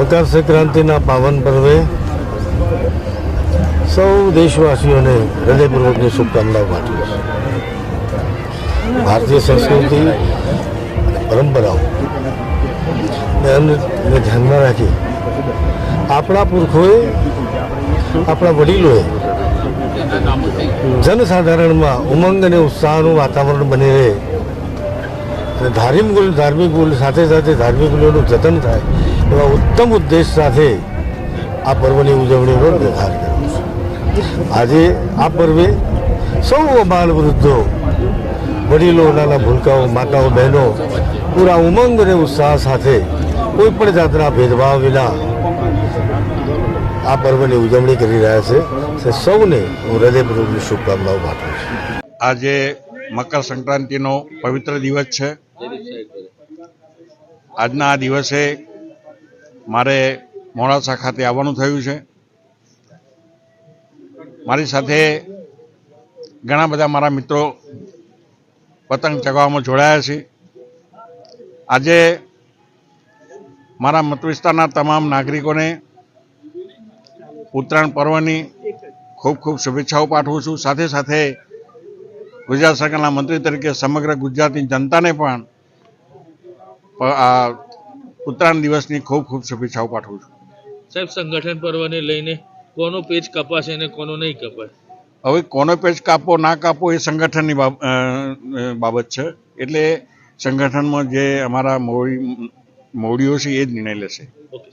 મકર સંક્રાંતિના પાવન પર્વે સૌ દેશવાસીઓને હૃદયપૂર્વકની શુભકામનાઓ પાઠવું છું. ભારતીય સંસ્કૃતિ પરંપરાઓ એમને ધ્યાનમાં રાખી આપણા પુરખોએ, આપણા વડીલોએ જનસાધારણમાં ઉમંગ અને ઉત્સાહનું વાતાવરણ બની રહે અને ધાર્મિક મૂલ્ય ધાર્મિક મૂલ્ય સાથે સાથે ધાર્મિક મૂલ્યોનું જતન થાય, એવા ઉત્તમ ઉદ્દેશ સાથે આ પર્વની ઉજવણીનો નિર્ધાર કર્યો છે. આજે આ પર્વે સૌ બાળ વૃદ્ધો, વડીલો, નાના ભૂલકાઓ, માતાઓ, બહેનો પૂરા ઉમંગ અને ઉત્સાહ સાથે કોઈ પણ જાતના ભેદભાવ વિના આ પર્વની ઉજવણી કરી રહ્યા છે. સૌને હું હૃદયપૂર્વકની શુભકામનાઓ પાઠવું છું. આજે મકર સંક્રાંતિનો પવિત્ર દિવસ છે. આજના આ દિવસે મારે મોડાસા ખાતે આવવાનું થયું છે. મારી સાથે ઘણા બધા મારા મિત્રો પતંગ ચગાવવામાં જોડાયા છે. આજે મારા મતવિસ્તારના તમામ નાગરિકોને ઉત્તરાયણ પર્વની ખૂબ ખૂબ શુભેચ્છાઓ પાઠવું છું. સાથે સાથે ગુજરાત સરકારના મંત્રી તરીકે સમગ્ર ગુજરાતની જનતાને પણ આ ઉત્તરાયણ દિવસની ખૂબ ખૂબ શુભેચ્છાઓ પાઠવું છું. સાહેબ સંગઠન પર્વને લઈને કોનો પેજ કપાશે અને કોનો નહીં કપાય? હવે કોનો પેજ કાપો ના કાપો એ સંગઠનની બાબત છે. એટલે સંગઠનમાં જે અમારા મોડી મોડીઓ છે એ જ નિર્ણય લેશે. ઓકે.